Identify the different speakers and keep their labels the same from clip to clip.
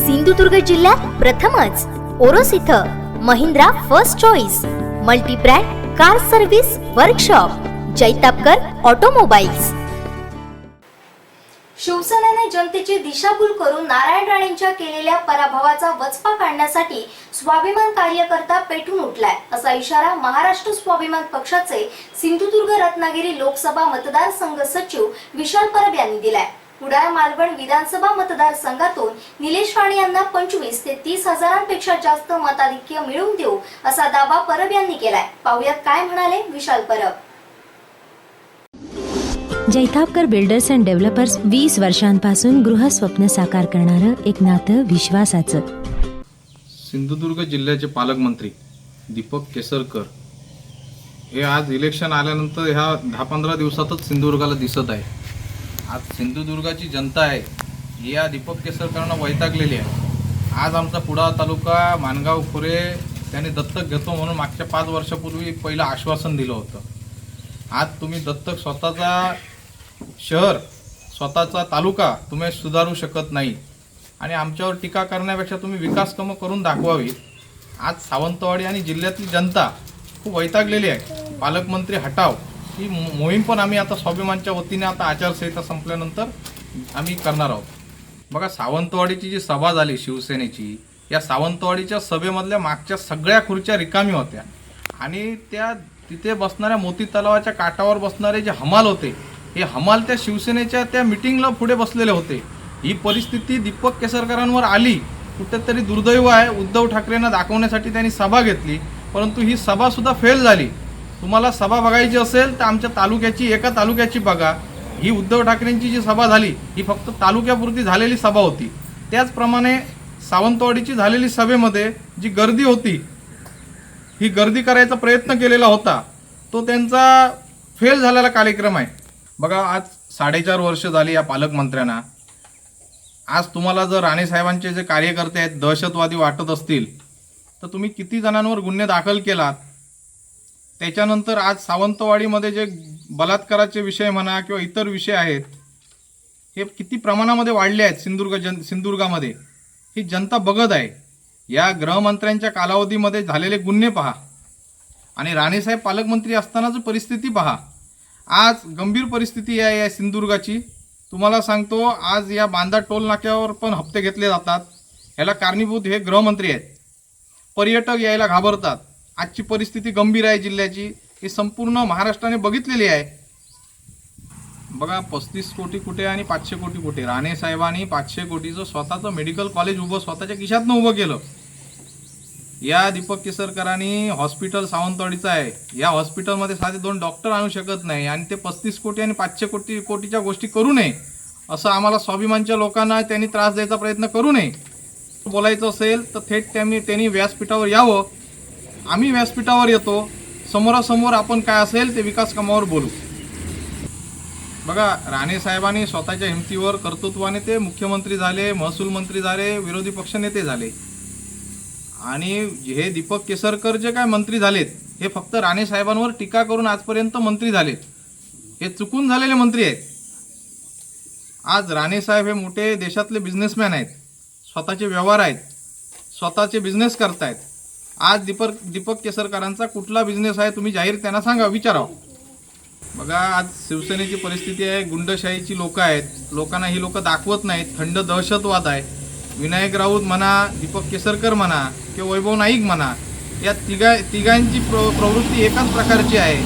Speaker 1: सिंधुदुर्ग जिल्ह्यात प्रथमच ओरोस इथं Mahindra first choice multibrand car service workshop Jaitapkar automobiles. शिवसेनेने जनतेची दिशाभूल करून नारायण राणेंच्या केलेल्या पराभवाचा वचपा काढण्यासाठी स्वाभिमान कार्यकर्ता पेटून उठलाय असा इशारा महाराष्ट्र स्वाभिमान पक्षाचे सिंधुदुर्ग रत्नागिरी लोकसभा मतदारसंघ सचिव विशाल परब यांनी दिलाय. कुडाळ मालवण विधानसभा मतदारसंघातून निलेश राणे यांना पंचवीस ते तीस हजारांपेक्षा जास्त मताधिक्य मिळवून देऊ असा दावा परब यांनी केलाय. पाहुयात काय म्हणाले Vishal Parab.
Speaker 2: Jaitapkar builders and developers वीस वर्षांपासून गृहस्वप्न साकार करणारं एक नातं विश्वासाचं.
Speaker 3: सिंधुदुर्ग जिल्ह्याचे पालकमंत्री दीपक केसरकर हे आज इलेक्शन आल्यानंतर ह्या दहा पंधरा दिवसातच सिंधुदुर्गाला दिसत आहे आज सिंधुदुर्गाची जनता आहे या दीपक केसरकरांना वैतागलेली आहे. आज आमचा पुढा तालुका मानगाव खोरे त्यांनी दत्तक घेतो म्हणून मागच्या पाच वर्षापूर्वी पहिलं आश्वासन दिलं होतं. आज तुम्ही दत्तक स्वतःचा शहर स्वतःचा तालुका तुम्ही सुधारू शकत नाही. आणि आमच्यावर टीका करण्यापेक्षा तुम्ही विकासकामं करून दाखवावी आज सावंतवाडी आणि जिल्ह्यातली जनता खूप वैतागलेली आहे. पालकमंत्री हटाव. ही मो- मोहीम पण आम्ही आता स्वाभिमानच्या वतीने आता आचारसंहिता संपल्यानंतर आम्ही करणार आहोत. बघा सावंतवाडीची जी सभा झाली शिवसेनेची या सावंतवाडीच्या सभेमधल्या मागच्या सगळ्या खुर्च्या रिकामी होत्या. आणि त्या तिथे बसणाऱ्या मोती तलावाच्या काठावर बसणारे जे हमाल होते हे हमाल त्या शिवसेनेच्या त्या मिटिंगला पुढे बसलेले होते. ही परिस्थिती दीपक केसरकरांवर आली. कुठेतरी दुर्दैव आहे उद्धव ठाकरेंना दाखवण्यासाठी त्यांनी सभा घेतली परंतु ही सभासुद्धा फेल झाली. तुम्हाला सभा बघायची असेल तर आमच्या तालुक्याची एका तालुक्याची बघा. ही उद्धव ठाकरेंची जी सभा झाली ही फक्त तालुक्यापुरती झालेली सभा होती. त्याचप्रमाणे सावंतवाडीची झालेली सभेमध्ये जी गर्दी होती ही गर्दी करायचा प्रयत्न केलेला होता. तो त्यांचा फेल झालेला कार्यक्रम आहे. बघा आज साडेचार वर्ष झाली या पालकमंत्र्यांना. आज तुम्हाला जर राणेसाहेबांचे जे कार्यकर्ते आहेत दहशतवादी वाटत असतील तर तुम्ही किती जणांवर गुन्हे दाखल केलात? त्याच्यानंतर आज सावंतवाडीमध्ये जे बलात्काराचे विषय म्हणा किंवा इतर विषय आहेत हे किती प्रमाणामध्ये वाढले आहेत सिंधुदुर्ग जन सिंधुदुर्गामध्ये. ही जनता बघत आहे. या गृहमंत्र्यांच्या कालावधीमध्ये झालेले गुन्हे पहा. आणि राणेसाहेब पालकमंत्री असतानाची परिस्थिती पहा. आज गंभीर परिस्थिती आहे या सिंधुदुर्गाची. तुम्हाला सांगतो आज या बांदा टोल नाक्यावर पण हप्ते घेतले जातात. ह्याला कारणीभूत हे गृहमंत्री आहेत. पर्यटक यायला घाबरतात. आजची परिस्थिती गंभीर आहे जिल्ह्याची. ही संपूर्ण महाराष्ट्राने बघितलेली आहे. बघा पस्तीस कोटी कुठे आणि पाचशे कोटी कुठे? राणे साहेबांनी पाचशे कोटीचं स्वतःचं मेडिकल कॉलेज उभं स्वतःच्या खिशातनं उभं केलं. या दीपक केसरकरांनी हॉस्पिटल सावंतवाडीचं आहे. या हॉस्पिटलमध्ये साधे दोन डॉक्टर आणू शकत नाही आणि ते पस्तीस कोटी आणि पाचशे कोटी कोटीच्या गोष्टी करू नये. असं आम्हाला स्वाभिमानच्या लोकांना त्यांनी त्रास द्यायचा प्रयत्न करू नये. बोलायचं असेल तर थेट त्यांनी त्यांनी व्यासपीठावर यावं. आम्ही व्यासपीठावर येतो. समोरासमोर आपण काय असेल ते विकास कामावर बोलू. बघा राणे साहेबांनी स्वतःच्या हिमतीवर कर्तृत्वाने ते मुख्यमंत्री झाले महसूल मंत्री झाले विरोधी पक्षनेते झाले. आणि हे दीपक केसरकर जे काय मंत्री झालेत हे फक्त राणे साहेबांवर टीका करून आजपर्यंत मंत्री झालेत. हे चुकून झालेले मंत्री आहेत. आज राणे साहेब हे मोठे देशातले बिझनेसमॅन आहेत. स्वतःचे व्यवहार आहेत. स्वतःचे बिझनेस करतायत. आज दीपक दीपक केसरकरांचा कुठला बिझनेस आहे तुम्ही जाहीर त्यांना सांगा विचारावं. बघा आज शिवसेनेची परिस्थिती आहे गुंडशाहीची लोक आहेत. लोकांना ही लोक दाखवत नाहीत. थंड दहशतवाद आहे. विनायक राऊत म्हणा दीपक केसरकर म्हणा किंवा वैभव नाईक म्हणा या तिघा तिघांची प्र प्रवृत्ती एकाच प्रकारची आहे.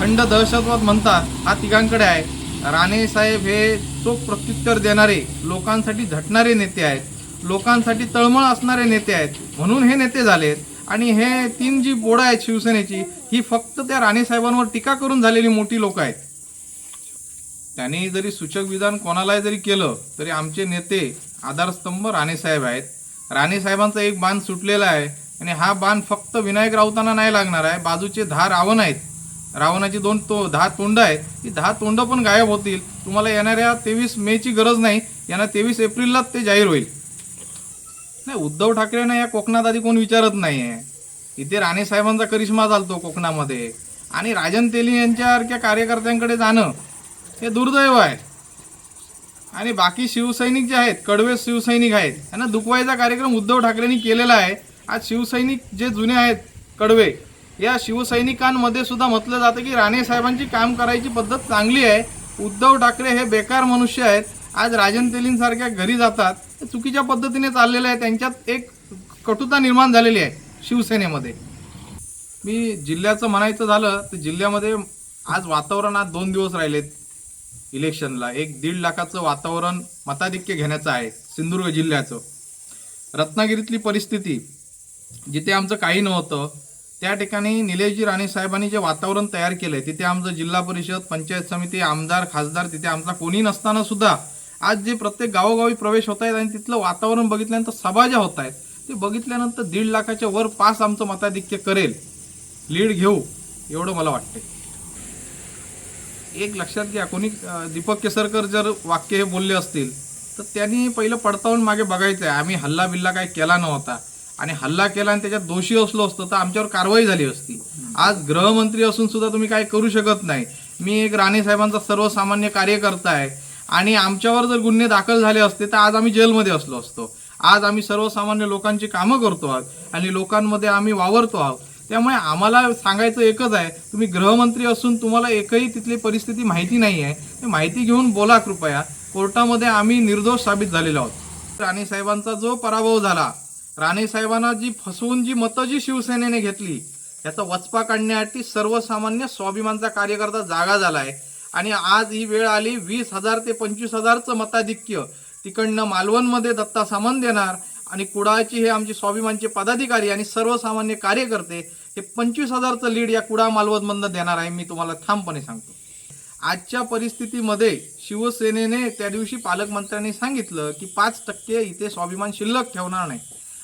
Speaker 3: थंड दहशतवाद म्हणतात हा तिघांकडे आहे. राणे साहेब हे चोख प्रत्युत्तर देणारे लोकांसाठी झटणारे नेते आहेत. लोकांसाठी तळमळ असणारे नेते आहेत. म्हणून हे नेते झालेत. आणि हे तीन जी बोडं आहेत शिवसेनेची ही फक्त त्या राणेसाहेबांवर टीका करून झालेली मोठी लोक आहेत. त्यांनी जरी सूचक विधान कोणालाही जरी केलं तरी आमचे नेते आधारस्तंभ राणेसाहेब आहेत. राणेसाहेबांचा एक बाण सुटलेला आहे आणि हा बाण फक्त विनायक राऊतांना नाही लागणार आहे बाजूचे दहा रावण आहेत. रावणाची दोन तो दहा तोंड आहेत. ती दहा तोंड पण गायब होतील. तुम्हाला येणाऱ्या तेवीस मेची गरज नाही यांना तेवीस एप्रिललाच ते जाहीर होईल. नाही उद्धव ठाकरेंना या कोकणात आधी कोण विचारत नाही आहे इथे राणे साहेबांचा करिश्मा चालतो कोकणामध्ये. आणि राजन तेली यांच्यासारख्या कार्यकर्त्यांकडे जाणं हे दुर्दैव आहे. आणि बाकी शिवसैनिक जे आहेत कडवे शिवसैनिक आहेत यांना दुखवायचा कार्यक्रम उद्धव ठाकरेंनी केलेला आहे. आज शिवसैनिक जे जुने आहेत कडवे या शिवसैनिकांमध्ये सुद्धा म्हटलं जातं की राणे साहेबांची काम करायची पद्धत चांगली आहे. उद्धव ठाकरे हे बेकार मनुष्य आहेत. आज राजन तेलींसारख्या घरी जातात. चुकीच्या पद्धतीने चाललेलं आहे. त्यांच्यात एक कटुता निर्माण झालेली आहे शिवसेनेमध्ये. मी जिल्ह्याचं म्हणायचं झालं तर जिल्ह्यामध्ये आज वातावरण आज दोन दिवस राहिलेत इलेक्शनला. एक दीड लाखाचं वातावरण मताधिक्य घेण्याचं आहे सिंधुदुर्ग जिल्ह्याचं. रत्नागिरीतली परिस्थिती जिथे आमचं काही नव्हतं त्या ठिकाणी निलेशजी राणे साहेबांनी जे वातावरण तयार केलं आहे तिथे आमचं जिल्हा परिषद पंचायत समिती आमदार खासदार तिथे आमचा कोणी नसताना सुद्धा आज जे प्रत्येक गावोगावी प्रवेश होत आहेत आणि तिथलं वातावरण बघितल्यानंतर सभा ज्या होत आहेत ते बघितल्यानंतर दीड लाखाच्या वर पास आमचं मताधिक्य करेल. लीड घेऊ एवढं मला वाटतंय. एक लक्षात घ्या कोणी दीपक केसरकर जर वाक्य हे बोलले असतील तर त्यांनी पहिलं पडताळून मागे बघायचं आहे आम्ही हल्ला बिल्ला काही केला नव्हता. आणि हल्ला केला आणि त्याच्यात दोषी असलो असतो तर आमच्यावर कारवाई झाली असती. आज गृहमंत्री असून सुद्धा तुम्ही काय करू शकत नाही. मी एक राणे साहेबांचा सर्वसामान्य कार्यकर्ता आहे. आणि आमच्यावर जर गुन्हे दाखल झाले असते तर आज आम्ही जेलमध्ये असलो असतो. आज आम्ही सर्वसामान्य लोकांची कामं करतो आहोत आणि लोकांमध्ये आम्ही वावरतो आहोत. त्यामुळे आम्हाला सांगायचं एकच आहे तुम्ही गृहमंत्री असून तुम्हाला एकही तिथली परिस्थिती माहिती नाही आहे. ते माहिती घेऊन बोला कृपया. कोर्टामध्ये आम्ही निर्दोष साबित झालेलो आहोत. राणे साहेबांचा जो पराभव झाला राणे साहेबांना जी फसवून जी मतं जी शिवसेनेने घेतली याचा वचपा काढण्यासाठी सर्वसामान्य स्वाभिमानचा कार्यकर्ता जागा झाला आहे. आणि आज ही वेळ आली वीस हजार ते पंचवीस हजारचं मताधिक्य. तिकडनं मालवणमध्ये दत्ता सामंत देणार आणि कुडाळची हे आमचे स्वाभिमानचे पदाधिकारी आणि सर्वसामान्य कार्यकर्ते हे पंचवीस हजारचं लीड या कुडाळ मालवणमधनं देणार आहे. मी तुम्हाला ठामपणे सांगतो. आजच्या परिस्थितीमध्ये शिवसेनेने त्या दिवशी पालकमंत्र्यांनी सांगितलं की पाच टक्के इथे स्वाभिमान शिल्लक ठेवणार नाही.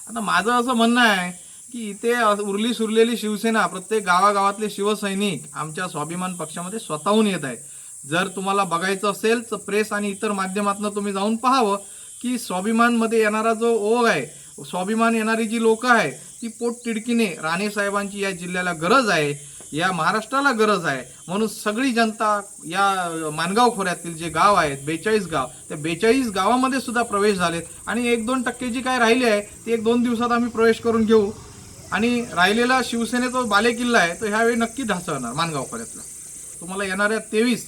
Speaker 3: आता माझं असं म्हणणं आहे की इथे उरली सुरलेली शिवसेना प्रत्येक गावागावातले शिवसैनिक आमच्या स्वाभिमान पक्षामध्ये स्वतःहून येत आहेत. जर तुम्हाला बघायचं असेल तर प्रेस आणि इतर माध्यमातून तुम्ही जाऊन पाहावं की स्वाभिमानमध्ये येणारा जो ओघ आहे स्वाभिमान येणारी जी लोकं आहे ती पोट तिडकीने राणे साहेबांची या जिल्ह्याला गरज आहे या महाराष्ट्राला गरज आहे. म्हणून सगळी जनता या मानगाव खोऱ्यातील जे गाव आहेत बेचाळीस गाव त्या बेचाळीस गावामध्ये सुद्धा प्रवेश झालेत. आणि एक दोन टक्के जी काय राहिली आहे ती एक दोन दिवसात आम्ही प्रवेश करून घेऊ. आणि राहिलेला शिवसेनेचा बालेकिल्ला आहे तो ह्यावेळी नक्की ढासळणार मानगाव खोऱ्यातला. तुम्हाला येणाऱ्या तेवीस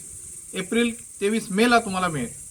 Speaker 3: एप्रिल तेवीस मेला तुम्हाला मिळेल.